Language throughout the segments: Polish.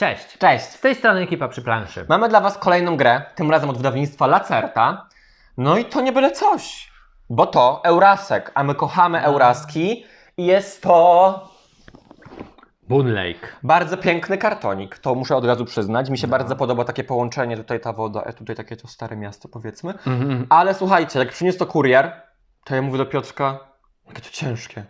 Cześć. Cześć! Z tej strony ekipa przy planszy. Mamy dla Was kolejną grę, tym razem od wydawnictwa Lacerta. No i to nie byle coś, bo to Eurasek, a my kochamy Euraski i jest to Boon Lake. bardzo piękny kartonik, to muszę od razu przyznać. Mi się bardzo podoba takie połączenie, tutaj ta woda, e, tutaj takie to stare miasto powiedzmy. Mhm. Ale słuchajcie, jak przyniósł to kurier, to ja mówię do Piotrka, jakie to ciężkie.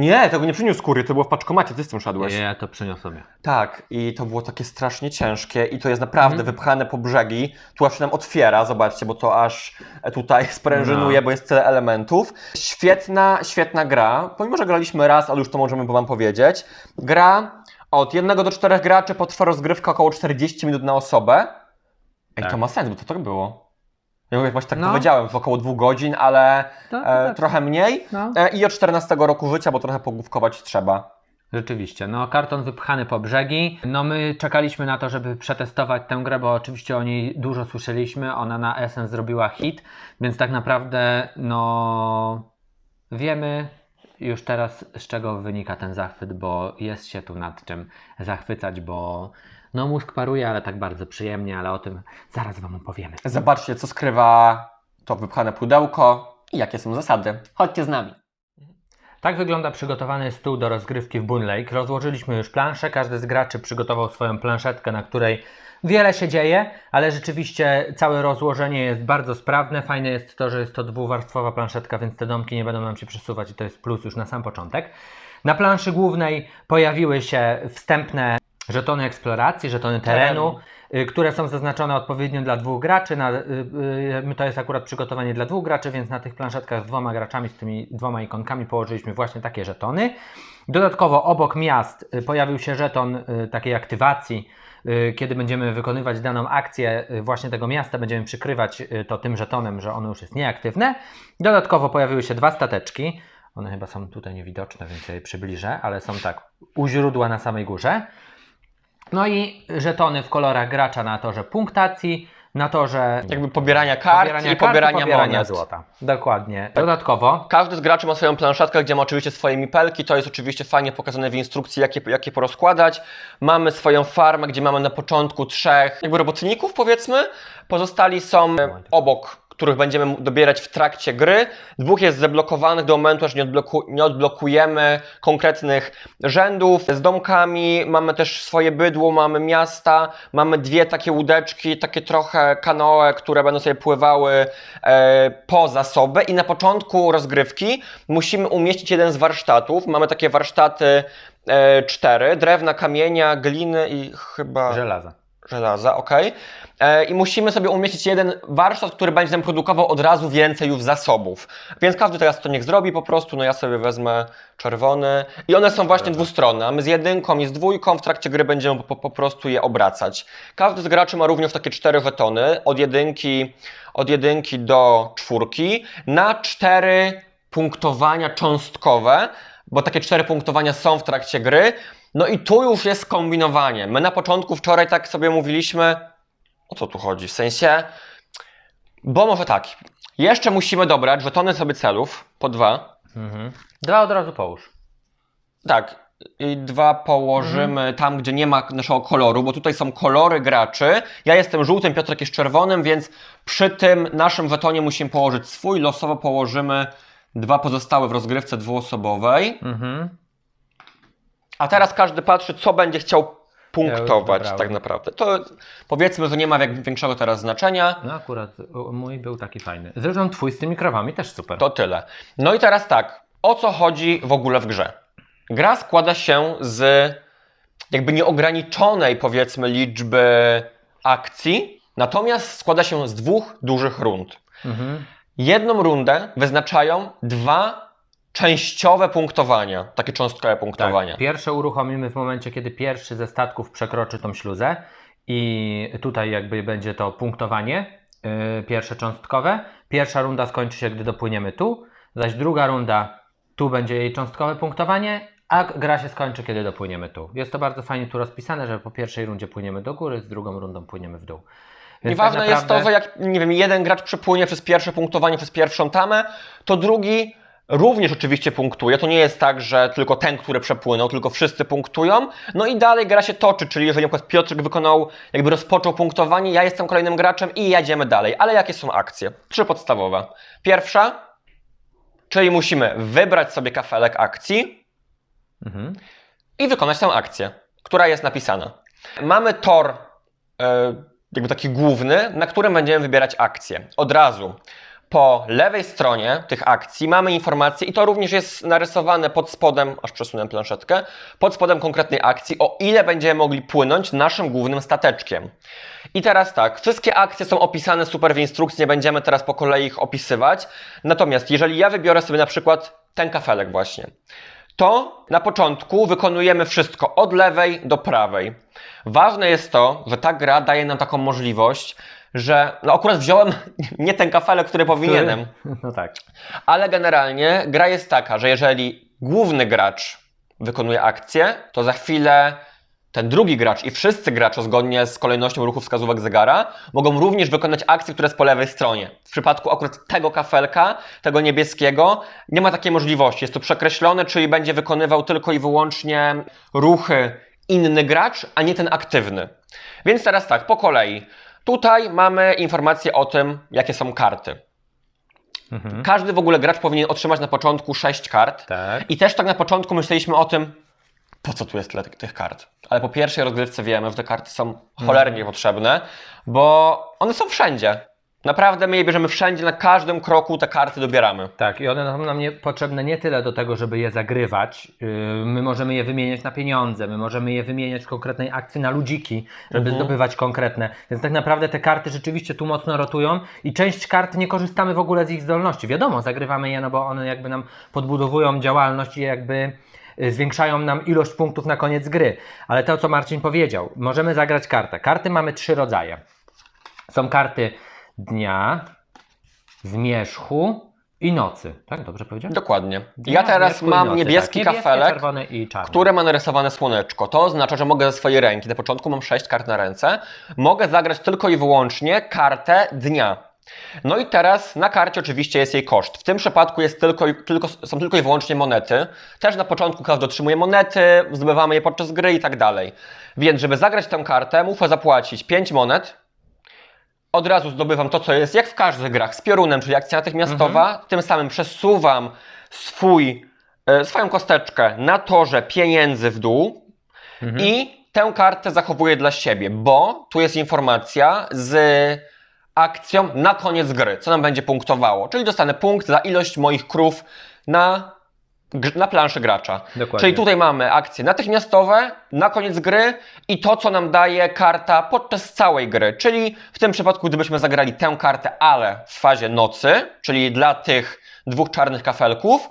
Nie, tego nie przyniósł kurier, to było w paczkomacie, ty z tym szedłeś. Ja to przyniosłem. je. Tak, i to było takie strasznie ciężkie i to jest naprawdę Mhm. wypchane po brzegi. Tu aż się nam otwiera, zobaczcie, bo to aż tutaj sprężynuje, No. bo jest tyle elementów. Świetna, świetna gra. Pomimo, że graliśmy raz, ale już to możemy wam powiedzieć. Gra od jednego do czterech graczy potrwa rozgrywka około 40 minut na osobę. Ej, Tak. to ma sens, bo to tak było. Ja mówię, właśnie tak No. powiedziałem, w około dwóch godzin, ale To, e, tak. trochę mniej. No. E, I od 14 roku życia, bo trochę pogłówkować trzeba. Rzeczywiście, no karton wypchany po brzegi. No my czekaliśmy na to, żeby przetestować tę grę, bo oczywiście o niej dużo słyszeliśmy. Ona na Essence zrobiła hit, więc tak naprawdę no wiemy już teraz z czego wynika ten zachwyt, bo jest się tu nad czym zachwycać, bo no mózg paruje, ale tak bardzo przyjemnie, ale o tym zaraz Wam opowiemy. Zobaczcie, co skrywa to wypchane pudełko i jakie są zasady. Chodźcie z nami. Tak wygląda przygotowany stół do rozgrywki w Boon Lake. Rozłożyliśmy już planszę, każdy z graczy przygotował swoją planszetkę, na której wiele się dzieje, ale rzeczywiście całe rozłożenie jest bardzo sprawne. Fajne jest to, że jest to dwuwarstwowa planszetka, więc te domki nie będą nam się przesuwać i to jest plus już na sam początek. Na planszy głównej pojawiły się wstępne żetony eksploracji, żetony terenu, y, które są zaznaczone odpowiednio dla dwóch graczy. Na, y, y, to jest akurat przygotowanie dla dwóch graczy, więc na tych planszetkach z dwoma graczami, z tymi dwoma ikonkami położyliśmy właśnie takie żetony. Dodatkowo obok miast pojawił się żeton takiej aktywacji, kiedy będziemy wykonywać daną akcję właśnie tego miasta, będziemy przykrywać to tym żetonem, że ono już jest nieaktywne. Dodatkowo pojawiły się dwa stateczki. One chyba są tutaj niewidoczne, więc ja je przybliżę, ale są tak u źródła na samej górze. No i żetony w kolorach gracza na torze punktacji, na torze Jakby pobierania kart i kart pobierania, pobierania monet. złota. Dokładnie. Dodatkowo Każdy z graczy ma swoją planszetkę, gdzie ma oczywiście swoje mipelki. To jest oczywiście fajnie pokazane w instrukcji, jakie, jakie porozkładać. Mamy swoją farmę, gdzie mamy na początku trzech jakby robotników, powiedzmy. Pozostali są e, obok, których będziemy dobierać w trakcie gry. Dwóch jest zablokowanych do momentu, aż nie, odbloku, nie odblokujemy konkretnych rzędów. Z domkami mamy też swoje bydło, mamy miasta, mamy dwie takie łódeczki, takie trochę kanoe, które będą sobie pływały e, po zasoby i na początku rozgrywki musimy umieścić jeden z warsztatów. Mamy takie warsztaty e, cztery, drewna, kamienia, gliny i chyba żelaza. Żelaza, ok. E, I musimy sobie umieścić jeden warsztat, który będzie nam produkował od razu więcej już zasobów. Więc każdy teraz to niech zrobi po prostu. No ja sobie wezmę czerwony. I one są właśnie dwustronne. A my z jedynką i z dwójką w trakcie gry będziemy po, po prostu je obracać. Każdy z graczy ma również takie cztery wetony. Od jedynki, od jedynki do czwórki. Na cztery punktowania cząstkowe. Bo takie cztery punktowania są w trakcie gry. No i tu już jest kombinowanie. My na początku wczoraj tak sobie mówiliśmy, o co tu chodzi? W sensie, bo może tak, jeszcze musimy dobrać żetony sobie celów, po dwa. Mhm. Dwa od razu połóż. Tak, i dwa położymy tam, gdzie nie ma naszego koloru, bo tutaj są kolory graczy. Ja jestem żółtym, Piotrek jest czerwonym, więc przy tym naszym żetonie musimy położyć swój. Losowo położymy dwa pozostałe w rozgrywce dwuosobowej. Mhm. A teraz każdy patrzy, co będzie chciał punktować wybrałem. tak naprawdę. To powiedzmy, że nie ma jak- większego teraz znaczenia. No akurat u- mój był taki fajny. Zresztą twój z tymi krowami też super. To tyle. No i teraz tak, o co chodzi w ogóle w grze? Gra składa się z jakby nieograniczonej powiedzmy liczby akcji, natomiast składa się z dwóch dużych rund. Mhm. Jedną rundę wyznaczają dwa częściowe punktowania, takie cząstkowe punktowania. Tak. Pierwsze uruchomimy w momencie, kiedy pierwszy ze statków przekroczy tą śluzę i tutaj jakby będzie to punktowanie yy, pierwsze cząstkowe. Pierwsza runda skończy się, gdy dopłyniemy tu, zaś druga runda tu będzie jej cząstkowe punktowanie, a gra się skończy, kiedy dopłyniemy tu. Jest to bardzo fajnie tu rozpisane, że po pierwszej rundzie płyniemy do góry, z drugą rundą płyniemy w dół. Więc I ważne tak jest to, naprawdę- że jak nie wiem, jeden gracz przepłynie przez pierwsze punktowanie, przez pierwszą tamę, to drugi również oczywiście punktuje. To nie jest tak, że tylko ten, który przepłynął, tylko wszyscy punktują. No i dalej gra się toczy, czyli jeżeli na przykład Piotrek wykonał, jakby rozpoczął punktowanie, ja jestem kolejnym graczem i jedziemy dalej. Ale jakie są akcje? Trzy podstawowe. Pierwsza, czyli musimy wybrać sobie kafelek akcji Mhm. i wykonać tę akcję, która jest napisana. Mamy tor, e, jakby taki główny, na którym będziemy wybierać akcje. Od razu po lewej stronie tych akcji mamy informację, i to również jest narysowane pod spodem, aż przesunę planszetkę, pod spodem konkretnej akcji, o ile będziemy mogli płynąć naszym głównym stateczkiem. I teraz tak, wszystkie akcje są opisane super w instrukcji, nie będziemy teraz po kolei ich opisywać. Natomiast jeżeli ja wybiorę sobie na przykład ten kafelek właśnie, to na początku wykonujemy wszystko od lewej do prawej. Ważne jest to, że ta gra daje nam taką możliwość, że no akurat wziąłem nie ten kafelek, który powinienem, No tak. ale generalnie gra jest taka, że jeżeli główny gracz wykonuje akcję, to za chwilę ten drugi gracz i wszyscy gracze zgodnie z kolejnością ruchów wskazówek zegara mogą również wykonać akcję, która jest po lewej stronie. W przypadku akurat tego kafelka, tego niebieskiego, nie ma takiej możliwości. Jest to przekreślone, czyli będzie wykonywał tylko i wyłącznie ruchy inny gracz, a nie ten aktywny. Więc teraz tak, po kolei. Tutaj mamy informacje o tym, jakie są karty. Mhm. Każdy w ogóle gracz powinien otrzymać na początku 6 kart. Tak. I też tak na początku myśleliśmy o tym, po co tu jest tyle tych, tych kart. Ale po pierwszej rozgrywce wiemy, że te karty są cholernie potrzebne, bo one są wszędzie. Naprawdę my je bierzemy wszędzie, na każdym kroku te karty dobieramy. Tak, i one są nam nie, potrzebne nie tyle do tego, żeby je zagrywać. Yy, my możemy je wymieniać na pieniądze, my możemy je wymieniać w konkretnej akcji na ludziki, żeby Mhm. zdobywać konkretne. Więc tak naprawdę te karty rzeczywiście tu mocno rotują i część kart nie korzystamy w ogóle z ich zdolności. Wiadomo, zagrywamy je, no bo one jakby nam podbudowują działalność i jakby y, zwiększają nam ilość punktów na koniec gry. Ale to, co Marcin powiedział, możemy zagrać kartę. Karty mamy trzy rodzaje. Są karty dnia, zmierzchu i nocy. Tak, dobrze powiedziałem? Dokładnie. Dnia, Ja teraz mam nocy, niebieski tak. Kafelek, które ma narysowane słoneczko. To oznacza, że mogę ze swojej ręki, na początku mam 6 kart na ręce, mogę zagrać tylko i wyłącznie kartę dnia. No i teraz na karcie oczywiście jest jej koszt. W tym przypadku jest tylko, tylko, są tylko i wyłącznie monety. Też na początku każdy otrzymuje monety, zdobywamy je podczas gry i tak dalej. Więc żeby zagrać tę kartę, muszę zapłacić 5 monet. Od razu zdobywam to, co jest jak w każdych grach, z piorunem, czyli akcja natychmiastowa. Tym samym przesuwam swój, e, swoją kosteczkę na torze pieniędzy w dół Mhm. i tę kartę zachowuję dla siebie, bo tu jest informacja z akcją na koniec gry, co nam będzie punktowało. Czyli dostanę punkt za ilość moich krów na, na planszy gracza. Dokładnie. Czyli tutaj mamy akcje natychmiastowe na koniec gry i to, co nam daje karta podczas całej gry. Czyli w tym przypadku, gdybyśmy zagrali tę kartę, ale w fazie nocy, czyli dla tych dwóch czarnych kafelków,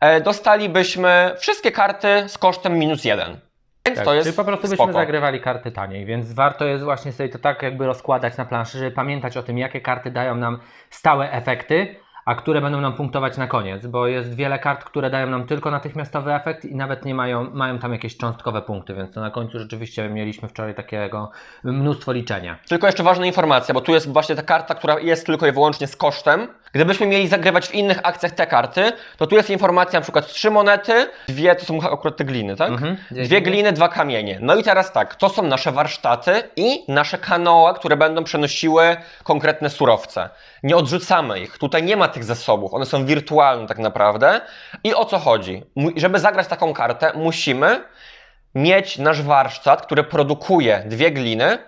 e, dostalibyśmy wszystkie karty z kosztem minus jeden. Więc Tak, to jest czyli po prostu spoko. byśmy zagrywali karty taniej, więc warto jest właśnie sobie to tak jakby rozkładać na planszy, żeby pamiętać o tym, jakie karty dają nam stałe efekty, a które będą nam punktować na koniec, bo jest wiele kart, które dają nam tylko natychmiastowy efekt i nawet nie mają, mają tam jakieś cząstkowe punkty, więc to na końcu rzeczywiście mieliśmy wczoraj takiego mnóstwo liczenia. Tylko jeszcze ważna informacja, bo tu jest właśnie ta karta, która jest tylko i wyłącznie z kosztem. Gdybyśmy mieli zagrywać w innych akcjach te karty, to tu jest informacja na przykład trzy monety, dwie to są akurat te gliny, tak? Mhm. Dwie gliny, dwa kamienie. No i teraz tak, to są nasze warsztaty i nasze kanoe, które będą przenosiły konkretne surowce. Nie odrzucamy ich. Tutaj nie ma tych zasobów. One są wirtualne tak naprawdę. I o co chodzi? Żeby zagrać taką kartę, musimy mieć nasz warsztat, który produkuje dwie gliny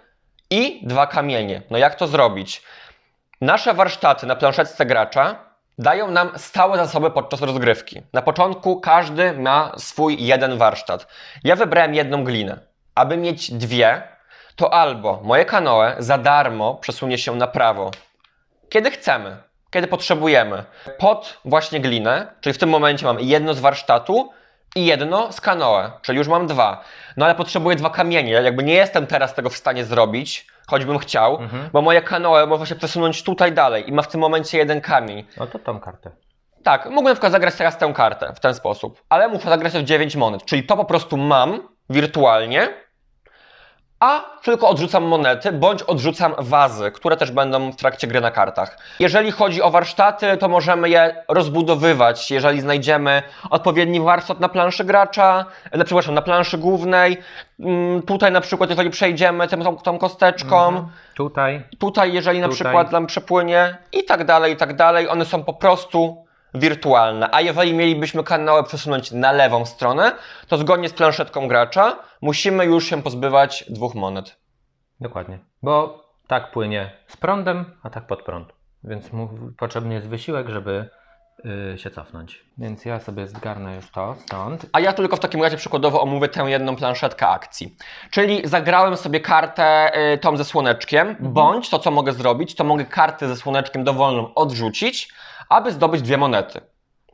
i dwa kamienie. No jak to zrobić? Nasze warsztaty na planszetce gracza dają nam stałe zasoby podczas rozgrywki. Na początku każdy ma swój jeden warsztat. Ja wybrałem jedną glinę. Aby mieć dwie, to albo moje kanoe za darmo przesunie się na prawo, kiedy chcemy, kiedy potrzebujemy, pod właśnie glinę, czyli w tym momencie mam jedno z warsztatu i jedno z kanoe, czyli już mam dwa. No ale potrzebuję dwa kamienie, jakby nie jestem teraz tego w stanie zrobić, choćbym chciał, Mhm. bo moje kanoe może się przesunąć tutaj dalej i ma w tym momencie jeden kamień. No to tą kartę. Tak, mógłbym na przykład zagrać teraz tę kartę w ten sposób, ale muszę zagrać w 9 monet, czyli to po prostu mam wirtualnie, a tylko odrzucam monety, bądź odrzucam wazy, które też będą w trakcie gry na kartach. Jeżeli chodzi o warsztaty, to możemy je rozbudowywać, jeżeli znajdziemy odpowiedni warsztat na planszy gracza, na, przepraszam, na planszy głównej. Mm, Tutaj na przykład, jeżeli przejdziemy tym, tą, tą kosteczką, Mhm. Tutaj. tutaj jeżeli na Tutaj. przykład nam przepłynie i tak dalej, i tak dalej, one są po prostu wirtualne. A jeżeli mielibyśmy kanały przesunąć na lewą stronę, to zgodnie z planszetką gracza musimy już się pozbywać dwóch monet. Dokładnie. Bo tak płynie z prądem, a tak pod prąd. Więc mu potrzebny jest wysiłek, żeby y, się cofnąć. Więc ja sobie zgarnę już to stąd. A ja tylko w takim razie przykładowo omówię tę jedną planszetkę akcji. Czyli zagrałem sobie kartę y, tą ze słoneczkiem, bądź to co mogę zrobić, to mogę kartę ze słoneczkiem dowolną odrzucić, aby zdobyć dwie monety.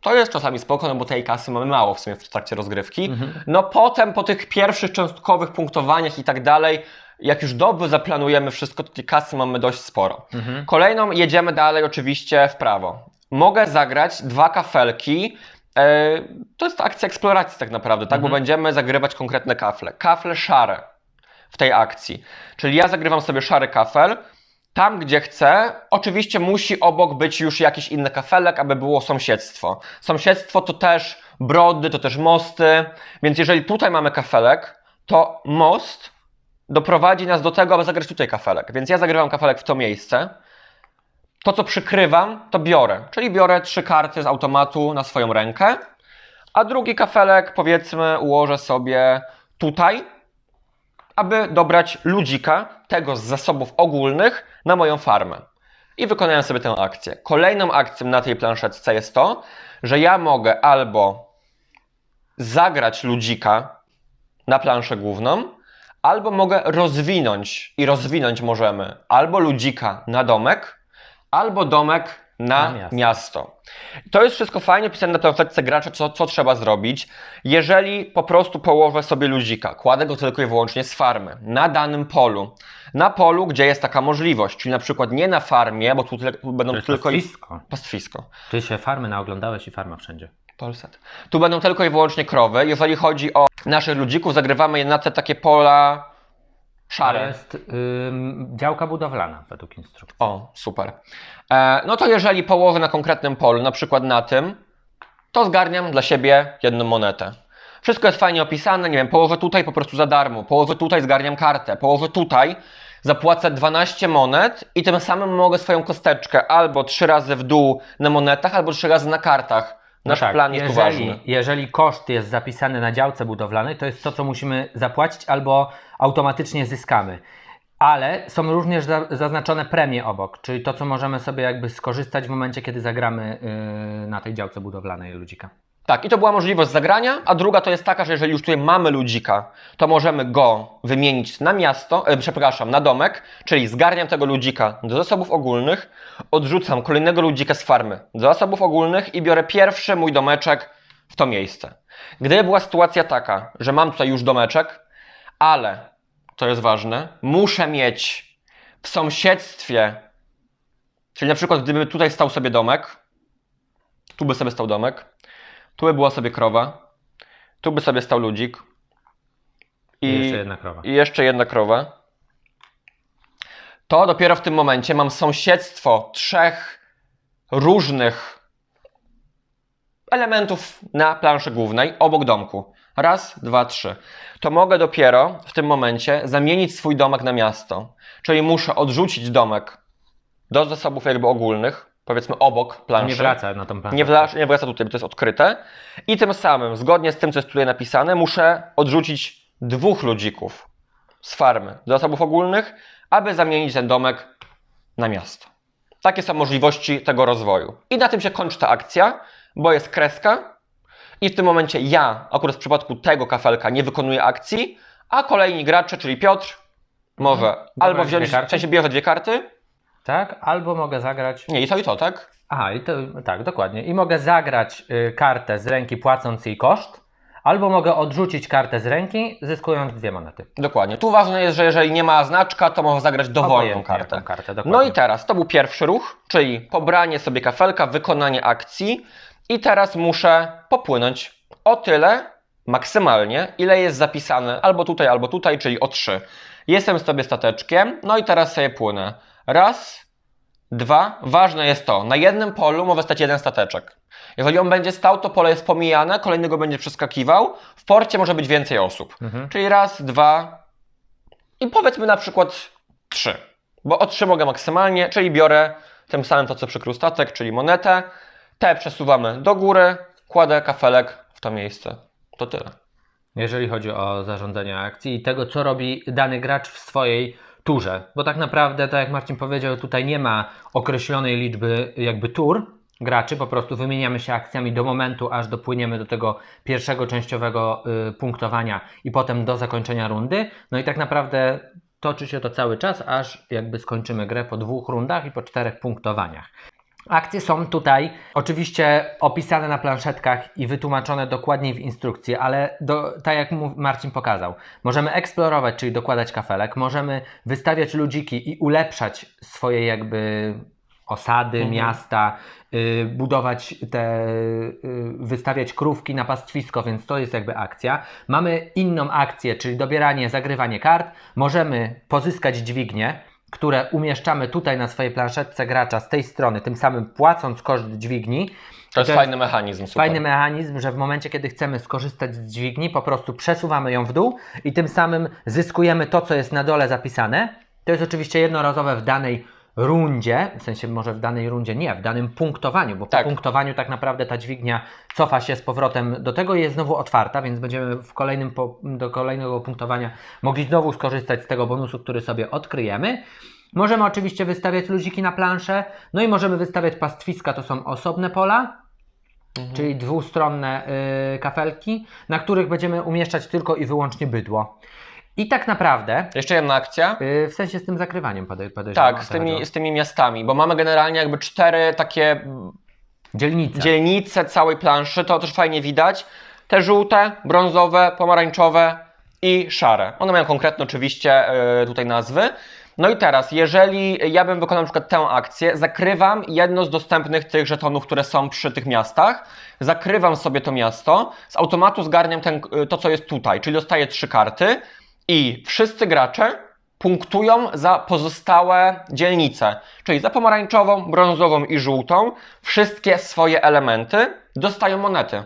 To jest czasami spoko, no bo tej kasy mamy mało w sumie w trakcie rozgrywki. Mhm. No potem po tych pierwszych cząstkowych punktowaniach i tak dalej, jak już dobrze zaplanujemy wszystko, to tej kasy mamy dość sporo. Mhm. Kolejną jedziemy dalej oczywiście w prawo. Mogę zagrać dwa kafelki. E, to jest akcja eksploracji tak naprawdę, tak? Bo Mhm. będziemy zagrywać konkretne kafle. Kafle szare w tej akcji. Czyli ja zagrywam sobie szary kafel. Tam, gdzie chcę, oczywiście musi obok być już jakiś inny kafelek, aby było sąsiedztwo. Sąsiedztwo to też brody, to też mosty, więc jeżeli tutaj mamy kafelek, to most doprowadzi nas do tego, aby zagrać tutaj kafelek. Więc ja zagrywam kafelek w to miejsce. To, co przykrywam, to biorę. Czyli biorę trzy karty z automatu na swoją rękę, a drugi kafelek, powiedzmy, ułożę sobie tutaj, aby dobrać ludzika, tego z zasobów ogólnych, na moją farmę. I wykonałem sobie tę akcję. Kolejną akcją na tej planszetce jest to, że ja mogę albo zagrać ludzika na planszę główną, albo mogę rozwinąć i rozwinąć możemy albo ludzika na domek, albo domek na, Na miasto. miasto. To jest wszystko fajnie pisane na planszetce gracza, co, co trzeba zrobić. Jeżeli po prostu położę sobie ludzika, kładę go tylko i wyłącznie z farmy, na danym polu, na polu, gdzie jest taka możliwość, czyli na przykład nie na farmie, bo tu, tyle, tu będą To tylko pastwisko. pastwisko. Ty się farmy naoglądałeś i farma wszędzie. Polsat. Tu będą tylko i wyłącznie krowy. Jeżeli chodzi o naszych ludzików, zagrywamy je na te takie pola To szare. jest ym, działka budowlana według instrukcji. O, super. E, no to jeżeli połowy na konkretnym polu, na przykład na tym, to zgarniam dla siebie jedną monetę. Wszystko jest fajnie opisane, nie wiem, połowę tutaj po prostu za darmo, połowę tutaj zgarniam kartę, połowę tutaj zapłacę 12 monet i tym samym mogę swoją kosteczkę albo trzy razy w dół na monetach, albo trzy razy na kartach. Nasz No tak, plan jest jeżeli, ważny. jeżeli koszt jest zapisany na działce budowlanej, to jest to, co musimy zapłacić albo automatycznie zyskamy. Ale są również za, zaznaczone premie obok, czyli to, co możemy sobie jakby skorzystać w momencie, kiedy zagramy yy, na tej działce budowlanej ludzika. Tak, i to była możliwość zagrania, a druga to jest taka, że jeżeli już tutaj mamy ludzika, to możemy go wymienić na miasto, e, przepraszam, na domek, czyli zgarniam tego ludzika do zasobów ogólnych, odrzucam kolejnego ludzika z farmy do zasobów ogólnych i biorę pierwszy mój domeczek w to miejsce. Gdyby była sytuacja taka, że mam tutaj już domeczek, ale, to jest ważne, muszę mieć w sąsiedztwie, czyli na przykład gdyby tutaj stał sobie domek, tu by sobie stał domek, tu by była sobie krowa, tu by sobie stał ludzik I i, jeszcze jedna krowa. i jeszcze jedna krowa. To dopiero w tym momencie mam sąsiedztwo trzech różnych elementów na planszy głównej obok domku. Raz, dwa, trzy. To mogę dopiero w tym momencie zamienić swój domek na miasto. Czyli muszę odrzucić domek do zasobów jakby ogólnych, powiedzmy obok planszy. Nie wraca na tą planszę. Nie wraca, nie wraca tutaj, bo to jest odkryte. I tym samym, zgodnie z tym, co jest tutaj napisane, muszę odrzucić dwóch ludzików z farmy do zasobów ogólnych, aby zamienić ten domek na miasto. Takie są możliwości tego rozwoju. I na tym się kończy ta akcja, bo jest kreska. I w tym momencie ja, akurat w przypadku tego kafelka, nie wykonuję akcji, a kolejni gracze, czyli Piotr, może Mhm. albo Dobra, wziąć, dwie karty? w sensie bierze dwie karty. Tak, albo mogę zagrać. Nie, i to i to, tak? Aha, i to, tak, dokładnie. I mogę zagrać y, kartę z ręki, płacąc jej koszt, albo mogę odrzucić kartę z ręki, zyskując dwie monety. Dokładnie. Tu ważne jest, że jeżeli nie ma znaczka, to może zagrać dowolną Obojętnie kartę. jaką kartę dokładnie. No i teraz to był pierwszy ruch, czyli pobranie sobie kafelka, wykonanie akcji i teraz muszę popłynąć o tyle maksymalnie, ile jest zapisane albo tutaj, albo tutaj, czyli o 3. Jestem sobie stateczkiem, no i teraz sobie płynę. Raz, dwa. Ważne jest to, na jednym polu może stać jeden stateczek. Jeżeli on będzie stał, to pole jest pomijane, kolejnego będzie przeskakiwał. W porcie może być więcej osób. Mhm. Czyli raz, dwa i powiedzmy na przykład trzy. Bo o trzy mogę maksymalnie, czyli biorę tym samym to, co przykrył statek, czyli monetę. Te przesuwamy do góry, kładę kafelek w to miejsce. To tyle. jeżeli chodzi o zarządzanie akcji i tego, co robi dany gracz w swojej turze. Bo tak naprawdę, tak jak Marcin powiedział, tutaj nie ma określonej liczby jakby tur graczy, po prostu wymieniamy się akcjami do momentu, aż dopłyniemy do tego pierwszego częściowego y, punktowania i potem do zakończenia rundy. No i tak naprawdę toczy się to cały czas, aż jakby skończymy grę po dwóch rundach i po czterech punktowaniach. Akcje są tutaj oczywiście opisane na planszetkach i wytłumaczone dokładniej w instrukcji, ale do, tak jak Marcin pokazał, możemy eksplorować, czyli dokładać kafelek, możemy wystawiać ludziki i ulepszać swoje jakby osady, Mhm. miasta, y, budować te, y, wystawiać krówki na pastwisko, więc to jest jakby akcja. Mamy inną akcję, czyli dobieranie, zagrywanie kart. Możemy pozyskać dźwignie, które umieszczamy tutaj na swojej planszetce gracza z tej strony, tym samym płacąc koszt dźwigni. To jest To fajny mechanizm. Super. Fajny mechanizm, że w momencie, kiedy chcemy skorzystać z dźwigni, po prostu przesuwamy ją w dół i tym samym zyskujemy to, co jest na dole zapisane. To jest oczywiście jednorazowe w danej rundzie, w sensie może w danej rundzie nie, w danym punktowaniu, bo Tak. po punktowaniu tak naprawdę ta dźwignia cofa się z powrotem do tego i jest znowu otwarta, więc będziemy w kolejnym po, do kolejnego punktowania mogli znowu skorzystać z tego bonusu, który sobie odkryjemy. Możemy oczywiście wystawiać ludziki na planszę, no i możemy wystawiać pastwiska, to są osobne pola, Mhm. czyli dwustronne y, kafelki, na których będziemy umieszczać tylko i wyłącznie bydło. I tak naprawdę, Jeszcze jedna akcja. y, w sensie z tym zakrywaniem podej- podejrzewam. Tak, z tymi, z tymi miastami, bo mamy generalnie jakby cztery takie Dzielnice. dzielnice całej planszy, to też fajnie widać. Te żółte, brązowe, pomarańczowe i szare. One mają konkretne oczywiście e, tutaj nazwy. No i teraz, jeżeli ja bym wykonał na przykład tę akcję, zakrywam jedno z dostępnych tych żetonów, które są przy tych miastach, zakrywam sobie to miasto, z automatu zgarniam ten, to, co jest tutaj, czyli dostaję trzy karty i wszyscy gracze punktują za pozostałe dzielnice, czyli za pomarańczową, brązową i żółtą, wszystkie swoje elementy dostają monety.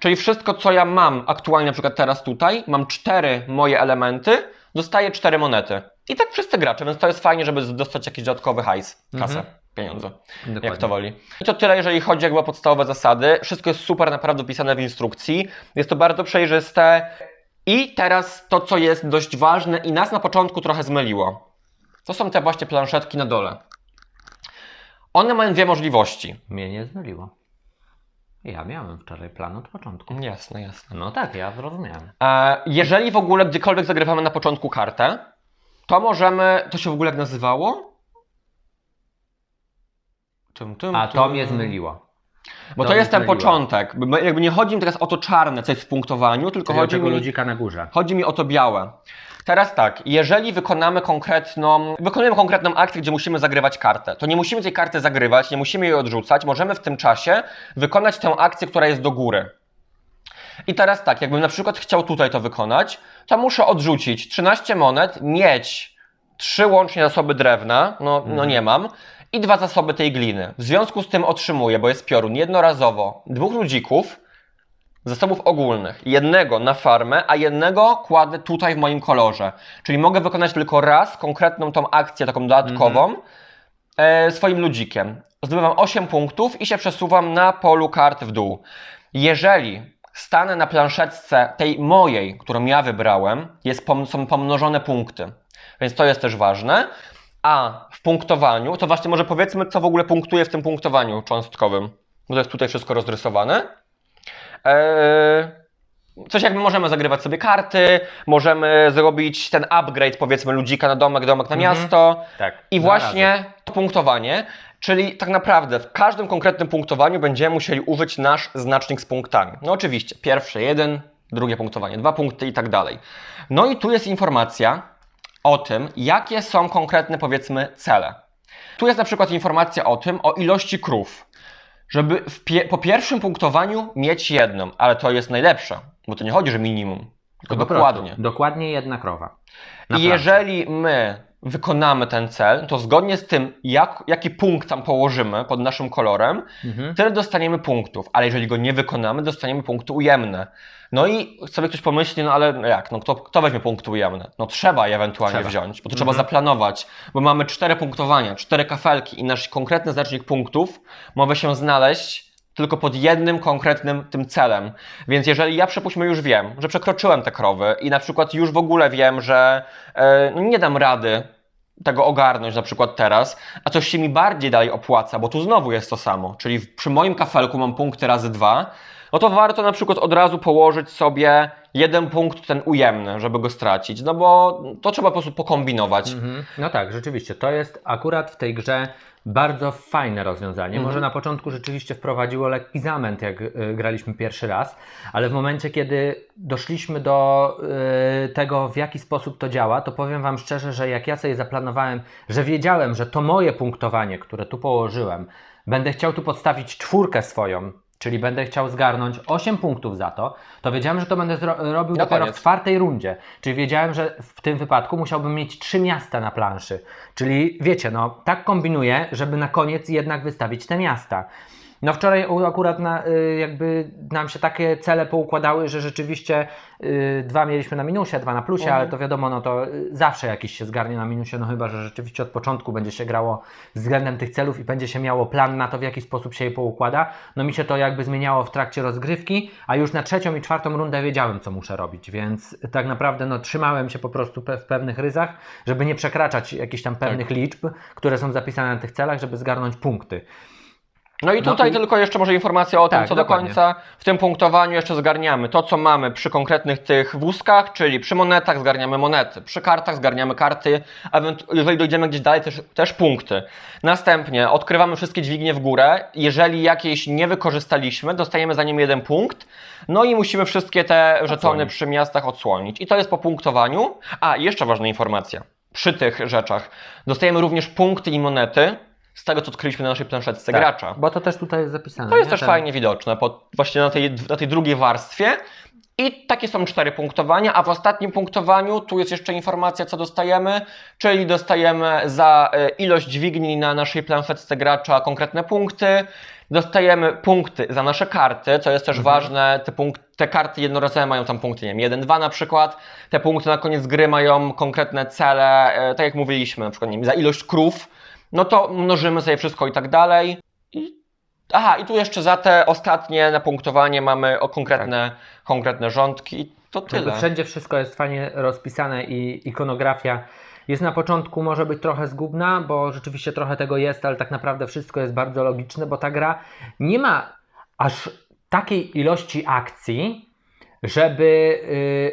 Czyli wszystko, co ja mam aktualnie, na przykład teraz tutaj, mam cztery moje elementy, dostaję cztery monety. I tak wszyscy gracze, więc to jest fajnie, żeby dostać jakiś dodatkowy hajs, kasę, Mhm. pieniądze, Dokładnie. jak to woli. I to tyle, jeżeli chodzi jakby o podstawowe zasady. Wszystko jest super naprawdę opisane w instrukcji. Jest to bardzo przejrzyste. I teraz to, co jest dość ważne i nas na początku trochę zmyliło. To są te właśnie planszetki na dole. One mają dwie możliwości. Mnie nie zmyliło. Ja miałem wczoraj plan od początku. Jasne, jasne. No tak, ja zrozumiałem. E, jeżeli w ogóle gdziekolwiek zagrywamy na początku kartę, to możemy. To się w ogóle jak nazywało? Tum, tum, A to mnie zmyliło. Bo to to mnie jest ten początek. Jakby nie chodzi mi teraz o to czarne, co jest w punktowaniu, tylko Czyli chodzi mi, ludzika na górze. chodzi mi o to białe. Teraz tak, jeżeli wykonamy konkretną, wykonujemy konkretną akcję, gdzie musimy zagrywać kartę, to nie musimy tej karty zagrywać, nie musimy jej odrzucać, możemy w tym czasie wykonać tę akcję, która jest do góry. I teraz tak, jakbym na przykład chciał tutaj to wykonać, to muszę odrzucić 13 monet, mieć 3 łącznie zasoby drewna, no, no Mhm. nie mam, i dwa zasoby tej gliny. W związku z tym otrzymuję, bo jest piorun, jednorazowo dwóch ludzików, zasobów ogólnych. Jednego na farmę, a jednego kładę tutaj w moim kolorze. Czyli mogę wykonać tylko raz konkretną tą akcję, taką dodatkową, e, swoim ludzikiem. Zdobywam 8 punktów i się przesuwam na polu kart w dół. Jeżeli stanę na planszetce tej mojej, którą ja wybrałem, jest są pomnożone punkty. Więc to jest też ważne. A w punktowaniu, to właśnie może powiedzmy, co w ogóle punktuje w tym punktowaniu cząstkowym. Bo to jest tutaj wszystko rozrysowane. Eee, coś jakby możemy zagrywać sobie karty, możemy zrobić ten upgrade, powiedzmy, ludzika na domek, domek na Mhm. miasto. Tak. I właśnie to punktowanie, czyli tak naprawdę w każdym konkretnym punktowaniu będziemy musieli użyć nasz znacznik z punktami. No oczywiście, pierwsze jeden, drugie punktowanie, dwa punkty i tak dalej. No i tu jest informacja o tym, jakie są konkretne, powiedzmy, cele. Tu jest na przykład informacja o tym, o ilości krów. Żeby pie- po pierwszym punktowaniu mieć jedną, ale to jest najlepsze, bo to nie chodzi, że minimum. Tylko dokładnie. Dokładnie jedna krowa. I jeżeli my wykonamy ten cel, to zgodnie z tym, jak, jaki punkt tam położymy pod naszym kolorem, Mhm. tyle dostaniemy punktów, ale jeżeli go nie wykonamy, dostaniemy punkty ujemne. No i sobie ktoś pomyśli, no ale jak, no kto, kto weźmie punkty ujemne? No trzeba je ewentualnie Trzeba. wziąć, bo to Mhm. trzeba zaplanować, bo mamy cztery punktowania, cztery kafelki i nasz konkretny znacznik punktów może się znaleźć tylko pod jednym konkretnym tym celem. Więc jeżeli ja przypuśćmy już wiem, że przekroczyłem te krowy i na przykład już w ogóle wiem, że no nie dam rady tego ogarnąć na przykład teraz, a coś się mi bardziej dalej opłaca, bo tu znowu jest to samo, czyli przy moim kafelku mam punkty razy dwa, no to warto na przykład od razu położyć sobie jeden punkt ten ujemny, żeby go stracić, no bo to trzeba po prostu pokombinować. Mhm. No tak, rzeczywiście. To jest akurat w tej grze bardzo fajne rozwiązanie. Mhm. Może na początku rzeczywiście wprowadziło lekki zamęt, jak y, graliśmy pierwszy raz, ale w momencie, kiedy doszliśmy do y, tego, w jaki sposób to działa, to powiem Wam szczerze, że jak ja sobie zaplanowałem, że wiedziałem, że to moje punktowanie, które tu położyłem, będę chciał tu podstawić czwórkę swoją, czyli będę chciał zgarnąć 8 punktów za to, to wiedziałem, że to będę robił dopiero koniec. w czwartej rundzie. Czyli wiedziałem, że w tym wypadku musiałbym mieć trzy miasta na planszy. Czyli wiecie, no tak kombinuję, żeby na koniec jednak wystawić te miasta. No wczoraj akurat na, y, jakby nam się takie cele poukładały, że rzeczywiście y, dwa mieliśmy na minusie, dwa na plusie, Mhm. ale to wiadomo, no to y, zawsze jakiś się zgarnie na minusie, no chyba, że rzeczywiście od początku będzie się grało względem tych celów i będzie się miało plan na to, w jaki sposób się je poukłada. No mi się to jakby zmieniało w trakcie rozgrywki, a już na trzecią i czwartą rundę wiedziałem, co muszę robić, więc tak naprawdę no, trzymałem się po prostu pe- w pewnych ryzach, żeby nie przekraczać jakichś tam pewnych liczb, które są zapisane na tych celach, żeby zgarnąć punkty. No i No tutaj i- tylko jeszcze może informacja o tym, Tak, co dokładnie. do końca w tym punktowaniu jeszcze zgarniamy. To, co mamy przy konkretnych tych wózkach, czyli przy monetach zgarniamy monety, przy kartach zgarniamy karty, a jeżeli dojdziemy gdzieś dalej, też, też punkty. Następnie odkrywamy wszystkie dźwignie w górę. Jeżeli jakieś nie wykorzystaliśmy, dostajemy za nim jeden punkt. No i musimy wszystkie te żetony przy miastach odsłonić. I to jest po punktowaniu. A, jeszcze ważna informacja. Przy tych rzeczach dostajemy również punkty i monety z tego, co odkryliśmy na naszej planszetce Tak, gracza. Bo to też tutaj jest zapisane. To jest nie? też Ten- fajnie widoczne, pod, właśnie na tej, na tej drugiej warstwie. I takie są cztery punktowania, a w ostatnim punktowaniu tu jest jeszcze informacja, co dostajemy, czyli dostajemy za e, ilość dźwigni na naszej planszetce gracza konkretne punkty, dostajemy punkty za nasze karty, co jest też Mhm. ważne, te, punkt, te karty jednorazowe mają tam punkty, nie wiem, 1, 2 na przykład, te punkty na koniec gry mają konkretne cele, e, tak jak mówiliśmy, na przykład nie wiem, za ilość krów, no to mnożymy sobie wszystko i tak dalej. I Aha, i tu jeszcze za te ostatnie na punktowanie mamy o konkretne, konkretne rządki to tyle. wszędzie wszystko jest fajnie rozpisane i ikonografia jest na początku może być trochę zgubna, bo rzeczywiście trochę tego jest, ale tak naprawdę wszystko jest bardzo logiczne, bo ta gra nie ma aż takiej ilości akcji, żeby,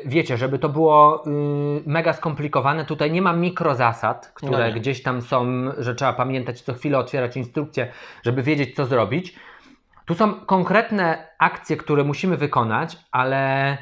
yy, wiecie, żeby to było yy, mega skomplikowane. Tutaj nie ma mikrozasad, które No gdzieś tam są, że trzeba pamiętać co chwilę, otwierać instrukcję, żeby wiedzieć co zrobić. Tu są konkretne akcje, które musimy wykonać, ale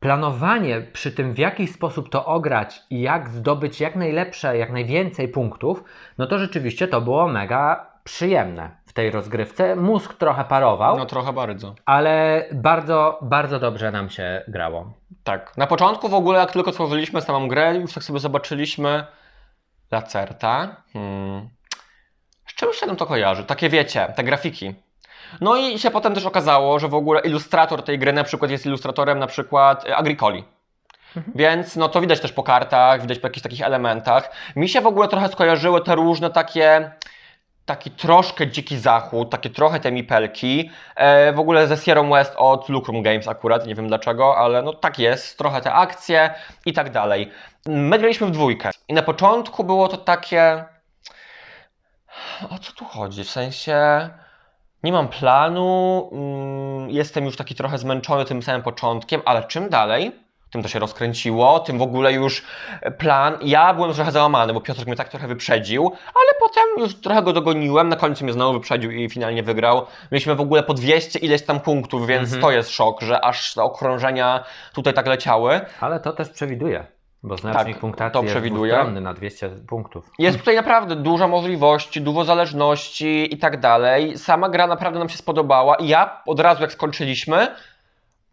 planowanie przy tym, w jaki sposób to ograć i jak zdobyć jak najlepsze, jak najwięcej punktów, no to rzeczywiście to było mega przyjemne tej rozgrywce. Mózg trochę parował, No trochę bardzo. ale bardzo, bardzo dobrze nam się grało. Tak. Na początku w ogóle, jak tylko tworzyliśmy samą grę, już tak sobie zobaczyliśmy Lacerta. Hmm. Z czym się nam to kojarzy? Takie wiecie, te grafiki. No i się potem też okazało, że w ogóle ilustrator tej gry na przykład jest ilustratorem na przykład e, Agricoli. Więc no to widać też po kartach, widać po jakichś takich elementach. Mi się w ogóle trochę skojarzyły te różne takie taki troszkę dziki zachód, takie trochę te mipelki. E, w ogóle ze Sierra West od Lucrum Games akurat, nie wiem dlaczego, ale no tak jest, trochę te akcje i tak dalej. My graliśmy w dwójkę i na początku było to takie... O co tu chodzi? W sensie... Nie mam planu, mm, jestem już taki trochę zmęczony tym samym początkiem, ale czym dalej, tym to się rozkręciło, tym w ogóle już plan. Ja byłem trochę załamany, bo Piotr mnie tak trochę wyprzedził, ale potem już trochę go dogoniłem, na końcu mnie znowu wyprzedził i finalnie wygrał. Mieliśmy w ogóle po 200 ileś tam punktów, więc Mhm. to jest szok, że aż te okrążenia tutaj tak leciały. Ale to też przewiduje, bo znacznik Tak, punktacji to jest przewiduje. dwustronny na 200 punktów. Jest tutaj naprawdę dużo możliwości, dużo zależności i tak dalej. Sama gra naprawdę nam się spodobała i ja od razu jak skończyliśmy,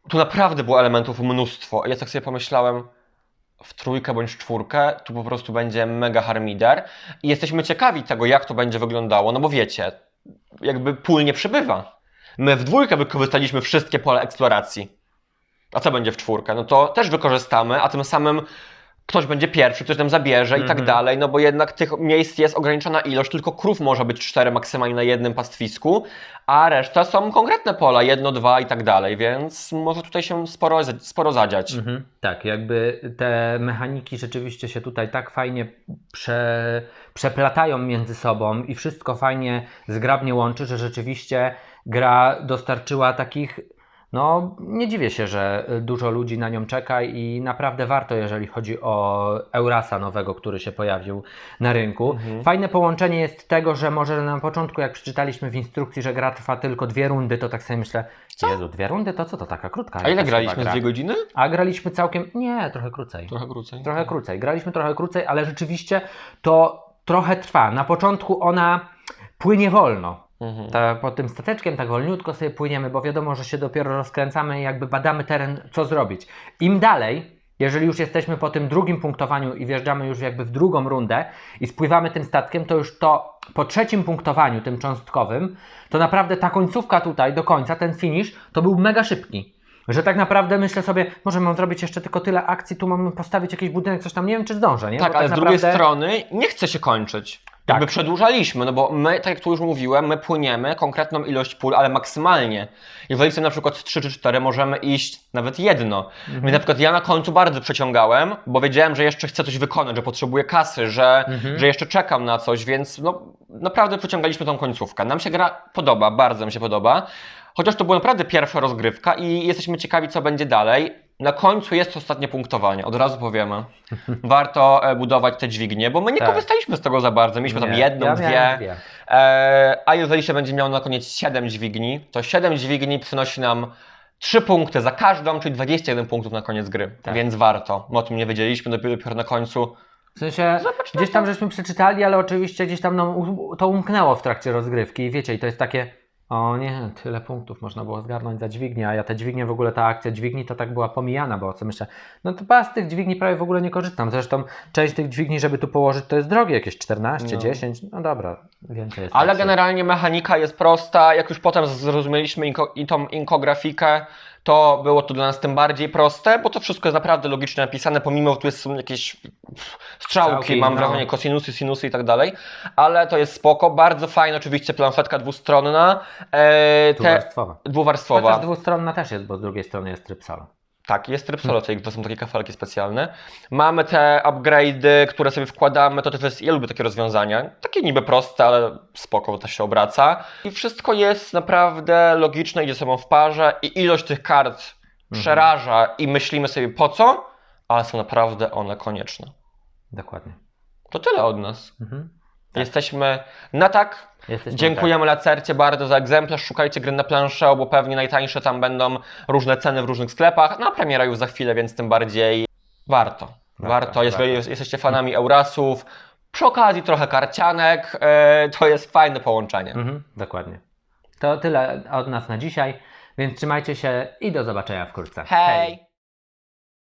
tu naprawdę było elementów mnóstwo. Ja tak sobie pomyślałem, w trójkę bądź czwórkę, tu po prostu będzie mega harmider i jesteśmy ciekawi tego, jak to będzie wyglądało, no bo wiecie, jakby pól nie przybywa. My w dwójkę wykorzystaliśmy wszystkie pola eksploracji. A co będzie w czwórkę? No to też wykorzystamy, a tym samym ktoś będzie pierwszy, ktoś nam zabierze i tak Mhm. dalej, no bo jednak tych miejsc jest ograniczona ilość, tylko krów może być cztery maksymalnie na jednym pastwisku, a reszta są konkretne pola, jedno, dwa i tak dalej, więc może tutaj się sporo, sporo zadziać. Mhm. Tak, jakby te mechaniki rzeczywiście się tutaj tak fajnie prze, przeplatają między sobą i wszystko fajnie, zgrabnie łączy, że rzeczywiście gra dostarczyła takich. No, nie dziwię się, że dużo ludzi na nią czeka i naprawdę warto, jeżeli chodzi o Eurasa nowego, który się pojawił na rynku. Mhm. Fajne połączenie jest tego, że może na początku, jak przeczytaliśmy w instrukcji, że gra trwa tylko dwie rundy, to tak sobie myślę, Jezu, dwie rundy to co to taka krótka? A ile graliśmy? gra. dwie godziny? A graliśmy całkiem. Nie, trochę krócej. Trochę krócej. Trochę krócej. Graliśmy trochę krócej, ale rzeczywiście to trochę trwa. Na początku ona płynie wolno. Mhm. Ta, pod tym stateczkiem tak wolniutko sobie płyniemy, bo wiadomo, że się dopiero rozkręcamy i jakby badamy teren, co zrobić. Im dalej, jeżeli już jesteśmy po tym drugim punktowaniu i wjeżdżamy już jakby w drugą rundę i spływamy tym statkiem, to już to po trzecim punktowaniu, tym cząstkowym, to naprawdę ta końcówka tutaj do końca, ten finish, to był mega szybki. Że tak naprawdę myślę sobie, może mam zrobić jeszcze tylko tyle akcji, tu mam postawić jakiś budynek, coś tam, nie wiem czy zdążę, nie? Tak, Bo ale z tak drugiej strony nie chce się kończyć. Tak. Jakby przedłużaliśmy, no bo my, tak jak tu już mówiłem, my płyniemy konkretną ilość pól, ale maksymalnie. Jeżeli chcemy na przykład 3 czy 4, możemy iść nawet jedno. Mhm. Więc na przykład ja na końcu bardzo przeciągałem, bo wiedziałem, że jeszcze chcę coś wykonać, że potrzebuję kasy, że, Mhm. że jeszcze czekam na coś, więc no, naprawdę przeciągaliśmy tą końcówkę. Nam się gra podoba, bardzo mi się podoba. Chociaż to była naprawdę pierwsza rozgrywka i jesteśmy ciekawi, co będzie dalej. Na końcu jest ostatnie punktowanie, od razu powiemy. Warto e, budować te dźwignie, bo my nie Tak. korzystaliśmy z tego za bardzo. Mieliśmy tam Nie, jedną, ja dwie. dwie. E, a jeżeli się będzie miał na koniec 7 dźwigni, to 7 dźwigni przynosi nam 3 punkty za każdą, czyli 21 punktów na koniec gry. Tak. Więc warto. My o tym nie wiedzieliśmy, dopiero, dopiero na końcu. W sensie, Zobacz gdzieś tam żeśmy przeczytali, ale oczywiście gdzieś tam nam to umknęło w trakcie rozgrywki. I wiecie, i to jest takie, o nie, tyle punktów można było zgarnąć za dźwignię, a ja te dźwignie, w ogóle ta akcja dźwigni to tak była pomijana, bo co myślę, no to z tych dźwigni prawie w ogóle nie korzystam. Zresztą część tych dźwigni, żeby tu położyć, to jest drogie, jakieś 14, No. 10, no dobra, więcej jest. Ale generalnie mechanika jest prosta. Jak już potem zrozumieliśmy inko, i tą inkografikę, to było to dla nas tym bardziej proste, bo to wszystko jest naprawdę logicznie napisane, pomimo, że tu jest, są jakieś strzałki, mam no. wrażenie, kosinusy, sinusy i tak dalej, ale to jest spoko, bardzo fajne, oczywiście planszetka dwustronna, e, te, Dwuwarstwowa. dwuwarstwowa. Chociaż dwustronna też jest, bo z drugiej strony jest tryb solo. Tak, jest tryb solo, to są takie kafelki specjalne. Mamy te upgrade'y, które sobie wkładamy, to też jest, ja lubię takie rozwiązania, takie niby proste, ale spoko, to się obraca. I wszystko jest naprawdę logiczne, idzie sobą w parze i ilość tych kart przeraża i myślimy sobie po co, ale są naprawdę one konieczne. Dokładnie. To tyle od nas. Mhm. Jesteśmy na tak. Jesteśmy Dziękujemy Lacercie bardzo za egzemplarz. Szukajcie gry na planszę, bo pewnie najtańsze tam będą różne ceny w różnych sklepach. No a premiera już za chwilę, więc tym bardziej warto. Warto, Warto, jeżeli warto. jest- jesteście fanami Eurasów. Przy okazji trochę karcianek, e, to jest fajne połączenie. Mhm, dokładnie. To tyle od nas na dzisiaj, więc trzymajcie się i do zobaczenia wkrótce. Hej!